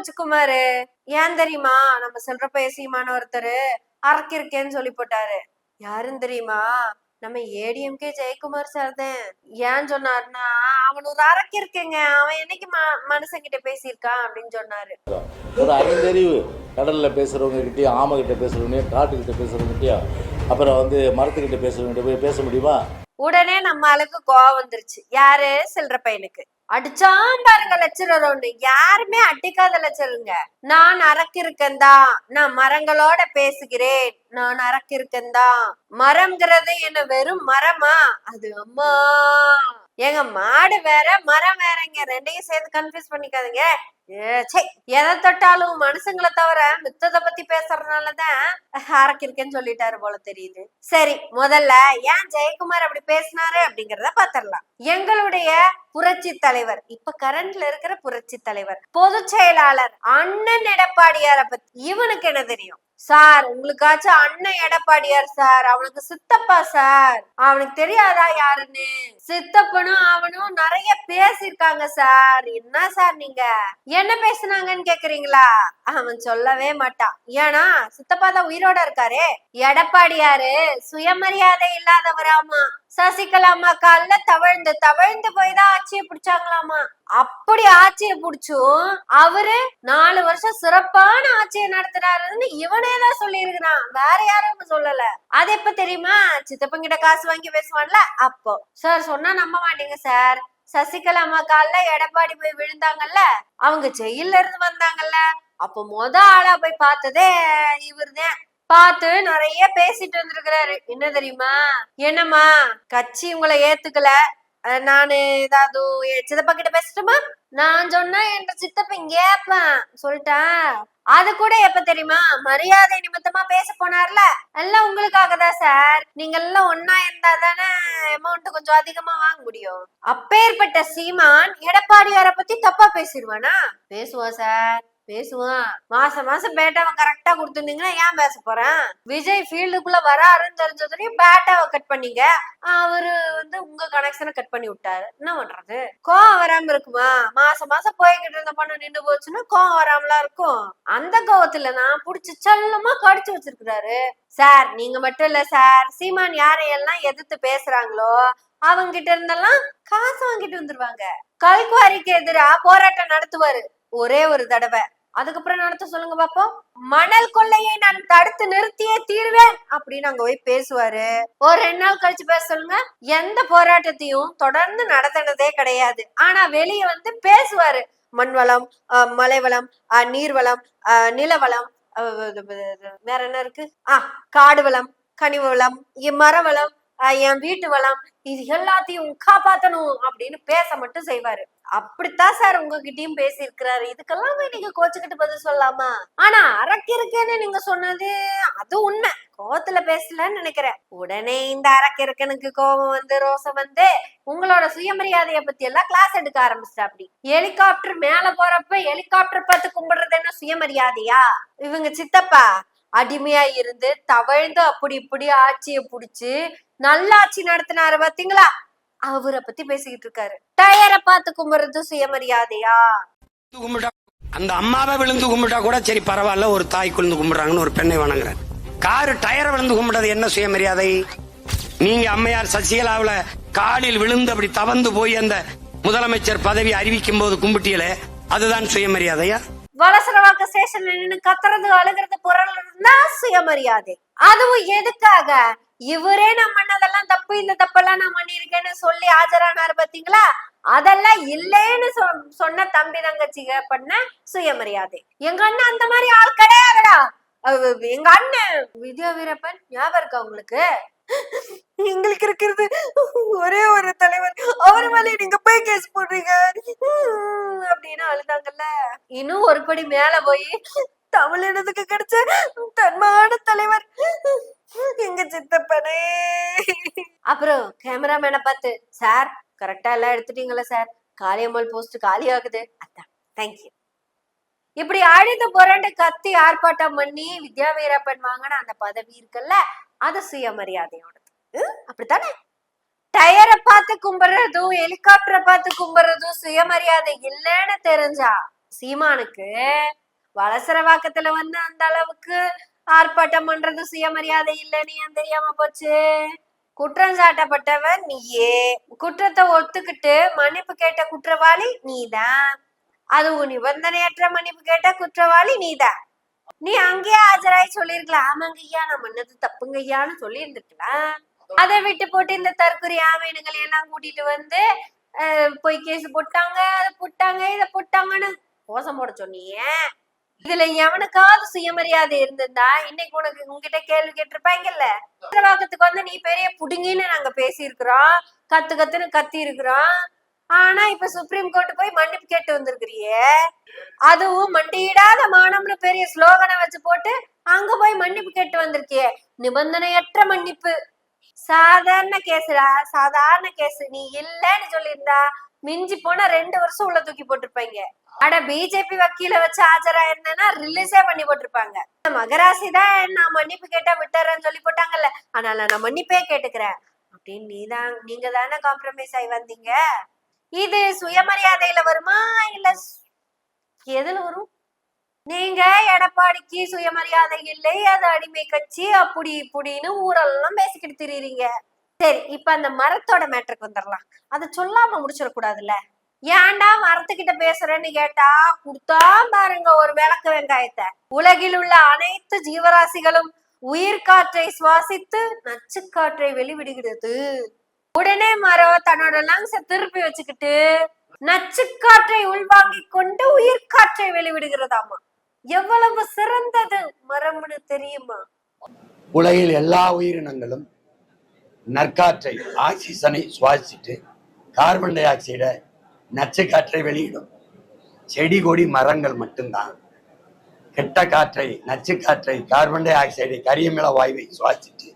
போச்சு குமாரு ஏன் தெரியுமா? நம்ம சொல்றப்ப சீமான ஒருத்தர் அரக்கிருக்கேன்னு சொல்லி போட்டாரு. யாருன்னு தெரியுமா? நம்ம ஏடிஎம்கே ஜெயக்குமார் சார் தான். ஏன் சொன்னாருன்னா அவன் ஒரு அரக்கிருக்கேங்க அவன் என்னைக்கு மனுஷங்கிட்ட பேசியிருக்கான் அப்படின்னு சொன்னாரு. ஒரு ஐந்தறிவு கடலில் பேசுகிறவங்ககிட்டயும் ஆமைகிட்ட பேசுகிறவங்ககிட்டயும் காட்டுக்கிட்ட பேசுகிறவங்ககிட்டயும் அப்புறம் வந்து மரத்துக்கிட்ட பேசுகிறவங்ககிட்ட போய் பேச முடியுமா? உடனே நம்ம ஆளுக்கு கோவம் வந்துருச்சு. யாரு? சில்ற பையனுக்கு. அடிச்சான் பாருங்க லட்சணம் ஒண்ணு யாருமே அடிக்காத லட்சருங்க நான் அரக்கிருக்கேன்தா நான் மரங்களோட பேசுகிறேன். நான் அரக்கிருக்கேன்தான் மரம்ங்கிறது என்ன வெறும் மரமா? அது அம்மா. எங்க மாடு வேற மரம் வேறங்க. ரெண்டையும் சேர்த்து கன்ஃபியூஸ் பண்ணிக்காதீங்க. எதை தொட்டாலும் மனுஷங்களை தவிர மித்தத பத்தி பேசுறதுனாலதான் அரக்கிருக்கேன்னு சொல்லிட்டாரு போல தெரியுது. சரி முதல்ல ஏன் ஜெயக்குமார் அப்படி பேசினாரு அப்படிங்கறத பாத்திரலாம். எங்களுடைய புரட்சி தலைவர் இப்ப கரண்ட்ல இருக்கிற புரட்சி தலைவர் பொதுச் செயலாளர் அண்ணன் எடப்பாடியார பத்தி இவனுக்கு என்ன தெரியும்? சார் உங்களுக்காச்சும் அண்ணன் எடப்பாடியார் சார் அவனுக்கு சித்தப்பா சார். அவனுக்கு தெரியாதா யாருன்னு? சித்தப்பனும் அவனும் நிறைய பேசிருக்காங்க சார். என்ன சார் நீங்க? என்ன பேசுனாங்கன்னு கேக்குறீங்களா? அவன் சொல்லவே மாட்டான். ஏன்னா சித்தப்பா தான் உயிரோட இருக்காரே. எடப்பாடியாரு சுயமரியாதை இல்லாதவராமா? சசிகலா அம்மா கால்ல தவழ்ந்து தவழ்ந்து போய் தான் ஆட்சியை பிடிச்சாங்களாமா? அப்படி ஆட்சியை பிடிச்சும் அவரு நாலு வருஷம் சிறப்பான ஆட்சியை நடத்துறாருன்னு இவனே தான் சொல்லியிருக்கிறான். வேற யாரும் சொல்லல. அது எப்ப தெரியுமா? சித்தப்பங்கிட்ட காசு வாங்கி பேசுவான்ல அப்போ. சார் சொன்னா நம்ப மாட்டீங்க சார். சசிகலா அம்மா கால்ல எடப்பாடி போய் விழுந்தாங்கல்ல அவங்க ஜெயில்ல இருந்து வந்தாங்கல்ல. அப்ப மொத ஆளா போய் பார்த்ததே இவர்தான் பார்த்து நிறைய பேசிட்டு வந்திருக்கிறாரு. என்ன தெரியுமா? என்னம்மா கட்சி உங்களை ஏத்துக்கல. நானு ஏதாவது என் சித்தப்பா கிட்ட பேசட்டுமா? நான் சொன்னா என்ற சித்தப்பன் கேப்பேன் சொல்லிட்டா? அது கூட எப்ப தெரியுமா? மரியாதை நிமித்தமா பேச போனார்ல. எல்லாம் உங்களுக்காக தான் சார். நீங்க எல்லாம் ஒன்னா இருந்தா தானே அமௌண்ட் கொஞ்சம் அதிகமா வாங்க முடியும். அப்பேற்பட்ட சீமான் எடப்பாடியார பத்தி தப்பா பேசிடுவானா? பேசுவா சார். பேசுவான் மாசம் மாசம் பேட்டாவை கரெக்டா கொடுத்துருந்தீங்கன்னா ஏன் பேச போறேன்? விஜய் ஃபீல்டுக்குள்ள வராருன்னு தெரிஞ்சதுலயும் பேட்டாவை கட் பண்ணீங்க. அவரு வந்து உங்க கனெக்ஷனை கட் பண்ணி விட்டாரு. என்ன பண்றது? கோவம் வராம இருக்குமா? மாசம் மாசம் போய்கிட்டு இருந்த பொண்ணு நின்று போச்சுன்னா கோவம் வராமலா இருக்கும்? அந்த கோவத்துல நான் புடிச்சு செல்லமா கடிச்சு வச்சிருக்கிறாரு. சார் நீங்க மட்டும் இல்ல சார். சீமான் யாரையெல்லாம் எதிர்த்து பேசுறாங்களோ அவங்க கிட்ட இருந்தெல்லாம் காசு வாங்கிட்டு வந்துருவாங்க. கல்குவாரிக்கு எதிரா போராட்டம் நடத்துவாரு. ஒரே ஒரு தடவை. அதுக்கப்புறம் நடத்த சொல்லுங்க பாப்போம். மணல் கொள்ளையை நான் தடுத்து நிறுத்தியே தீருவேன் அப்படின்னு அங்க போய் பேசுவாரு. ஒரு ரெண்டு நாள் கழிச்சு பேச சொல்லுங்க. எந்த போராட்டத்தையும் தொடர்ந்து நடத்தினதே கிடையாது. ஆனா வெளியே வந்து பேசுவாரு. மண்வளம் மலைவளம் நீர்வளம் அஹ் நிலவளம் அஹ் வேற என்ன இருக்கு? ஆஹ் காடு வளம் கனிவ வளம் இ- மர வளம் அஹ் என் வீட்டு வளம் இது எல்லாத்தையும் காப்பாத்தணும் அப்படின்னு பேச மட்டும் செய்வாரு. அப்படித்தான் சார் உங்ககிட்டயும் பேசியிருக்கிறாரு. இதுக்கெல்லாம் போய் நீங்க கோச்சுக்கிட்டு பதில் சொல்லலாமா ஆனா அரக்கு நீங்க சொன்னது அது உண்மை. கோவத்துல பேசலன்னு நினைக்கிறேன். உடனே இந்த அரக்கிருக்கனுக்கு கோபம் வந்து ரோசம் வந்து உங்களோட சுயமரியாதைய பத்தி எல்லாம் கிளாஸ் எடுக்க ஆரம்பிச்சிட்டா அப்படி ஹெலிகாப்டர் மேல போறப்ப ஹெலிகாப்டர் பார்த்து கும்பிடுறது என்ன சுயமரியாதையா? இவங்க சித்தப்பா அடிமையா இருந்து தவழ்ந்து அப்படி இப்படி ஆட்சியை புடிச்சு நல்ல ஆட்சி நடத்தினாரு பாத்தீங்களா? அவரை பத்தி பேசிக்கிட்டு இருக்காரு. டயரை பார்த்து கும்பிடுறது சுயமரியாதையா? அந்த அம்மாவை விழுந்து கும்பிட்டா கூட சரி பரவாயில்ல ஒரு தாய் குழுந்து கும்பிடுறாங்கன்னு ஒரு பெண்ணை வணங்குறேன் காரு டயரை விழுந்து கும்பிட்டது என்ன சுயமரியாதை? நீங்க அம்மையார் சசிகலாவுல காலில் விழுந்து அப்படி தவந்து போய் அந்த முதலமைச்சர் பதவி அறிவிக்கும் போது கும்பிட்டீங்களே அதுதான் சுயமரியாதையா? வலசரவாக்க ஸ்டேஷன்ல நின்னு கத்துறது அழுகிறது இருந்தா சுயமரியாதை. அதுவும் எதுக்காக? இவரே நான் பண்ணதெல்லாம் தப்பு இந்த தப்பெல்லாம் நான் பண்ணியிருக்கேன்னு சொல்லி ஆஜரானாரு பாத்தீங்களா? அதெல்லாம் இல்லைன்னு சொ- சொன்ன தம்பி தங்கச்சிங்க பண்ண சுயமரியாதை. எங்க அண்ணன் அந்த மாதிரி ஆள் கிடையாதுடா. எங்க அண்ணன். வித்யா வீரப்பன் ஞாபகம் இருக்கா உங்களுக்கு? எங்களுக்கு இருக்கிறது ஒரே ஒரு தலைவர் அவர் மேலே நீங்க போய் கேஸ் போடுறீங்க. அப்படின்னு அழுதாங்கல்ல. இன்னும் ஒரு படி மேல போய் தமிழினத்துக்கு கிடைச்ச தன்மான தலைவர். எங்க சித்தப்பனே? அப்புறம் கேமராமேனை பார்த்து சார் கரெக்டா எல்லாம் எடுத்துட்டீங்களா சார் காளியம்மாள் போஸ்ட் காலி ஆகுது. அதான். தேங்க்யூ இப்படி அழுது புரண்டு கத்தி ஆர்ப்பாட்டம் பண்ணி வித்யா வீரப்பன் வாங்கின அந்த பதவி இருக்குல்ல அது சுயமரியாதையோடது. அப்படித்தானே? டயரை பார்த்து கும்பிடுறதும் ஹெலிகாப்டரை பார்த்து கும்பிடுறதும் சுயமரியாதை இல்லைன்னு தெரிஞ்சா சீமானுக்கு வளசரவாக்கத்துல வந்து அந்த அளவுக்கு ஆர்ப்பாட்டம் பண்றது சுயமரியாதை இல்லைன்னு ஏன் தெரியாம போச்சு? குற்றம் சாட்டப்பட்டவன் நீயே குற்றத்தை ஒத்துக்கிட்டு மன்னிப்பு கேட்ட குற்றவாளி நீதான் அதுவும் நிபந்தனையற்ற மன்னிப்பு கேட்ட குற்றவாளி நீதான் நீ அங்கேயே ஆஜராய் சொல்லிருக்கலாம் ஆமாங்க ஐயா நான் மன்னது தப்புங்க ஐயான்னு சொல்லி இருந்திருக்கலாம் அதை விட்டு போட்டு இந்த தற்கொலை ஆமையனுங்களை எல்லாம் கூட்டிட்டு வந்து போய் கேஸ் போட்டாங்க அதை போட்டாங்க இதை போட்டாங்கன்னு கோசம் போட சொன்னீங்க இதுல எவனுக்காவது சுயமரியாதை இருந்திருந்தா இன்னைக்கு உனக்கு உங்ககிட்ட கேள்வி கேட்டிருப்பாங்கல்ல? வாக்கத்துக்கு வந்து நீ பெரிய புடுங்கின்னு நாங்க பேசியிருக்கிறோம். கத்து கத்துன்னு கத்தி இருக்கிறோம் ஆனா இப்ப சுப்ரீம் கோர்ட் போய் மன்னிப்பு கேட்டு வந்திருக்கிறியே? அதுவும் மண்டியிடாத மானம்னு பெரிய ஸ்லோகனை வச்சு போட்டு அங்க போய் மன்னிப்பு கேட்டு வந்திருக்கியே? நிபந்தனையற்ற மன்னிப்பு. சாதாரண கேசுடா சாதாரண கேஸ் நீ இல்லன்னு சொல்லியிருந்தா மிஞ்சி போனா ரெண்டு வருஷம் உள்ள தூக்கி போட்டிருப்பாங்க. ஆனா பிஜேபி வக்கீல வச்சு என்னன்னா ரிலீஸே பண்ணி போட்டிருப்பாங்க. மகராசி தான் நான் மன்னிப்பு கேட்டா விட்டுறேன்னு சொல்லி போட்டாங்கல்ல. அதனால நான் மன்னிப்பே கேட்டுக்கிறேன். அப்படின்னு நீதான் நீங்க தானே காம்ப்ரமைஸ் ஆகி வந்தீங்க. இது சுயமரியாதையில வருமா இல்ல எதுல வரும்? நீங்க எடப்பாடிக்கு சுயமரியாதை இல்லை அது அடிமை கட்சி அப்படி இப்படின்னு ஊரெல்லாம் பேசிக்கிட்டு திரியுறீங்க. சரி இப்ப அந்த மரத்தோட மேட்டருக்கு வந்துடலாம் அதை சொல்லாம முடிச்சிடக்கூடாதுல்ல? ஏன்டா மரத்துக்கிட்ட பேசுறேன்னு கேட்டா குடுத்தா பாருங்க ஒரு விளக்கு வெங்காயத்தை. உலகில் உள்ள அனைத்து ஜீவராசிகளும் உயிர் காற்றை சுவாசித்து நச்சுக்காற்றை வெளிவிடுகிறது. உடனே மரம் தன்னோட லங்ஸ திருப்பி வச்சுக்கிட்டு நச்சுக்காற்றை உள்வாங்கி கொண்டு உயிர் காற்றை வெளிவிடுகிறதாமா எவ்வளவு சிறந்தது மரம்னு தெரியுமா? உலகில் எல்லா உயிரினங்களும் நற்காற்றை ஆக்சிஜனை சுவாசிச்சுட்டு கார்பன் டை ஆக்சைடை நச்சு காற்றை வெளியிடும். செடி கொடி மரங்கள் மட்டும்தான். கெட்ட காற்றை நச்சு காற்றை கார்பன் டை ஆக்சைடை கரியமில வாயுவை சுவாசிட்டு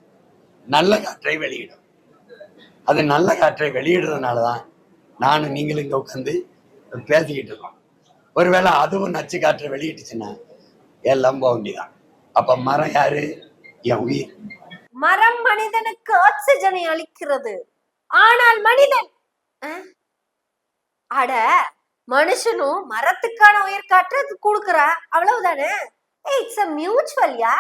நல்ல காற்றை வெளியிடும். அது நல்ல காற்றை வெளியிடுறதுனால தான் நானும் நீங்களும் இங்கே உட்காந்து பேசிக்கிட்டு இருக்கோம். ஒருவேளை அதுவும் நச்சு காற்றை வெளியிட்டுச்சுன்னா எல்லாம் போக வேண்டியதான் அப்போ மரம் யாரு? என் உயிர். மரம் மனிதனுக்கு ஆக்சிஜனை அளிக்கிறது. ஆனால் மனிதன் அட மனுஷனும் மரத்துக்கான உயிர் காற்று அது அவ்வளவுதானே? இட்ஸ் அ மியூச்சுவல்யா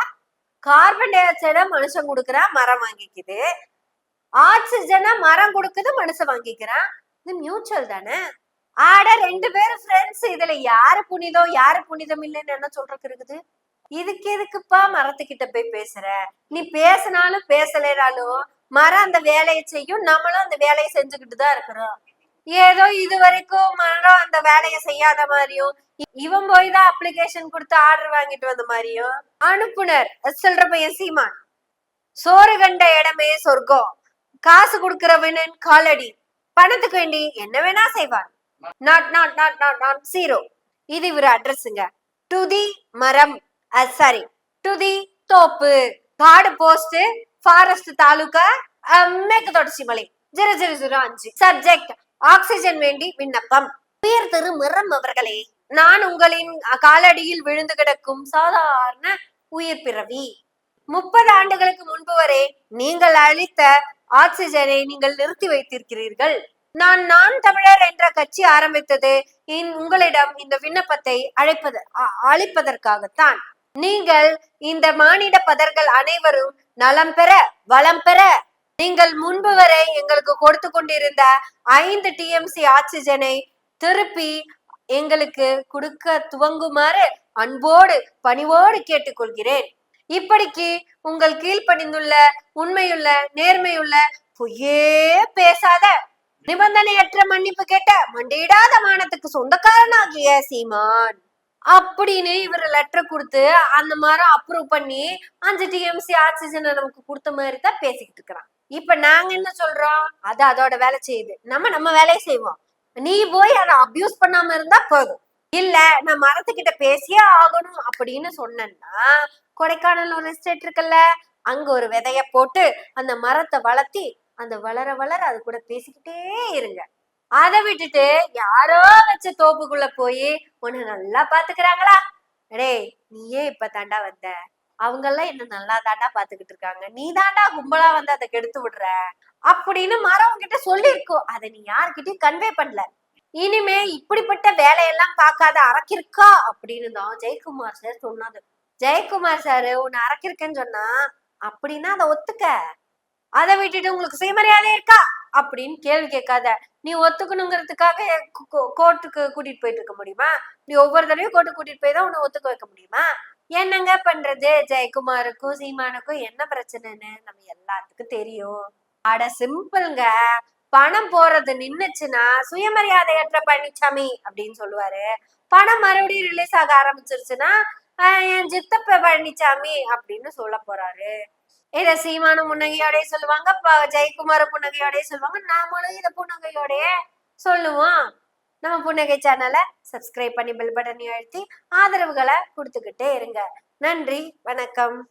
கார்பன் டை ஆக்சைட மனுஷன் கொடுக்குறான் மரம் வாங்கிக்குது. ஆக்சிஜனை மரம் கொடுக்குது மனுஷன் வாங்கிக்கிறான் இது மியூச்சுவல் தானே? ஆட ரெண்டு பேரும் ஃப்ரெண்ட்ஸ் இதுல யாரு புனிதம் யாரு புனிதம் இல்லைன்னு என்ன சொல்றதுக்கு இருக்குது? இதுக்கு எதுக்குப்பா மரத்துக்கிட்ட போய் பேசுற? நீ பேசினாலும் பேசலைனாலும் மரம் அந்த வேலையை செய்யும் நம்மளும் அந்த வேலையை செஞ்சுக்கிட்டு தான் இருக்கிறோம். ஏதோ இது வரைக்கும் மரம் அந்த வேலையை செய்யாத மாதிரியும் இவன் போய் தான் அப்ளிகேஷன் கொடுத்து ஆர்டர் வாங்கிட்டு வந்த மாதிரியும் அனுப்புனர். சொல்ற பையன் சீமான். சோறு கண்ட இடமே சொர்க்கம். காசு கொடுக்கிறவனின் காலடி. பணத்துக்கு வேண்டி என்ன வேணா செய்வான். Not not not not not zero இது இவர் அட்ரஸுங்க டு தி மரம். சாரி டு தி தோப்பு காடு போஸ்ட் ஃபாரஸ்ட் தாலுகா அஹ், மேற்கு தொடர்ச்சி மலை. ஜீரோ ஜீரோ ஜீரோ அஞ்சு. சப்ஜெக்ட் ஆக்சிஜன் வேண்டி விண்ணப்பம். உயர் திரு மிரம் அவர்களே நான் உங்களின் காலடியில் விழுந்து கிடக்கும் சாதாரண உயிர் பிறவி. முப்பது ஆண்டுகளுக்கு முன்பு வரை நீங்கள் அளித்த ஆக்சிஜனை நீங்கள் நிறுத்தி வைத்திருக்கிறீர்கள். நான் நான் தமிழர் என்ற கட்சி ஆரம்பித்தது உங்களிடம் இந்த விண்ணப்பத்தை அழைப்பது அ- அளிப்பதற்காகத்தான். நீங்கள் இந்த மானிட பதர்கள் அனைவரும் நலம் பெற வளம் பெற. நீங்கள் முன்பு வரை எங்களுக்கு கொடுத்து கொண்டிருந்த ஐந்து டிஎம்சி ஆக்சிஜனை திருப்பி எங்களுக்கு கொடுக்க துவங்குமாறு அன்போடு பணிவோடு கேட்டுக்கொள்கிறேன். இப்படிக்கு உங்கள் கீழ்ப்பணிந்துள்ள உண்மையுள்ள நேர்மையுள்ள பொய்யே பேசாத நிபந்தனையற்ற மன்னிப்பு கேட்ட மண்டியிடாத மானத்துக்கு சொந்தக்காரனாகிய சீமான். அப்படின்னு இவர் லெட்டர் கொடுத்து அந்த மரம் அப்ரூவ் பண்ணி அஞ்சு டிஎம்சி ஆக்சிஜனை நமக்கு கொடுத்த மாதிரி தான் பேசிக்கிட்டு இருக்கிறான். இப்ப நாங்க என்ன சொல்றோம்? அது அதோட வேலை செய்யுது. நம்ம நம்ம வேலையை செய்வோம். நீ போய் அதை அபியூஸ் பண்ணாம இருந்தா போதும். இல்ல நான் மரத்துக்கிட்ட பேசியே ஆகணும் அப்படின்னு சொன்னேன்னா கொடைக்கானல் ஒரு எஸ்டேட் இருக்குல்ல அங்க ஒரு விதைய போட்டு அந்த மரத்தை வளர்த்தி அந்த வளர வளர அது கூட பேசிக்கிட்டே இருங்க. அதை விட்டுட்டு யாரோ வச்ச தோப்புக்குள்ள போய் உன்னை நல்லா பாத்துக்கிறாங்களா? அடே நீயே இப்ப தாண்டா வந்த. அவங்க எல்லாம் என்ன நல்லா தாண்டா பாத்துக்கிட்டு இருக்காங்க. நீ தாண்டா கும்பலா வந்து அதை கெடுத்து விடுற. அப்படின்னு மரம் கிட்ட சொல்லியிருக்கோம். அதை நீ யாருக்கிட்டயும் கன்வே பண்ணல. இனிமே இப்படிப்பட்ட வேலையெல்லாம் பார்க்காத அரைக்கிருக்கா? அப்படின்னு தான் ஜெயக்குமார் சார் சொன்னது. ஜெயக்குமார் சாரு உன்னை அரைக்கிருக்கேன்னு சொன்னா அப்படின்னா அதை ஒத்துக்க. அதை விட்டுட்டு உங்களுக்கு சுயமரியாதை இருக்கா? அப்படின்னு கேள்வி கேட்காத. நீ ஒத்துக்கணுங்கிறதுக்காக கோர்ட்டுக்கு கூட்டிட்டு போயிட்டு இருக்க முடியுமா? நீ ஒவ்வொரு தடவையும் கோர்ட்டுக்கு கூட்டிட்டு போய் தான் உன்னை ஒத்துக்க வைக்க முடியுமா? என்னங்க பண்றது? ஜெயக்குமாருக்கும் சீமானுக்கும் என்ன பிரச்சனைன்னு நம்ம எல்லாத்துக்கும் தெரியும். அட சிம்பிள்ங்க. பணம் போறது நின்னுச்சுன்னா சுயமரியாதையற்ற பழனிசாமி அப்படின்னு சொல்லுவாரு. பணம் மறுபடியும் ரிலீஸ் ஆக ஆரம்பிச்சிருச்சுன்னா என் சித்தப்ப பழனிசாமி அப்படின்னு சொல்ல போறாரு. இத சீமான புன்னகையோடய சொல்லுவாங்க ப- ஜெயக்குமார புன்னகையோடய சொல்லுவாங்க. நாமளும் இத புன்னகையோடய சொல்லுவோம். நம்ம புன்னகை சேனலை சப்ஸ்கிரைப் பண்ணி பெல் பட்டனை அழுத்தி ஆதரவுகளை கொடுத்துக்கிட்டே இருங்க. நன்றி வணக்கம்.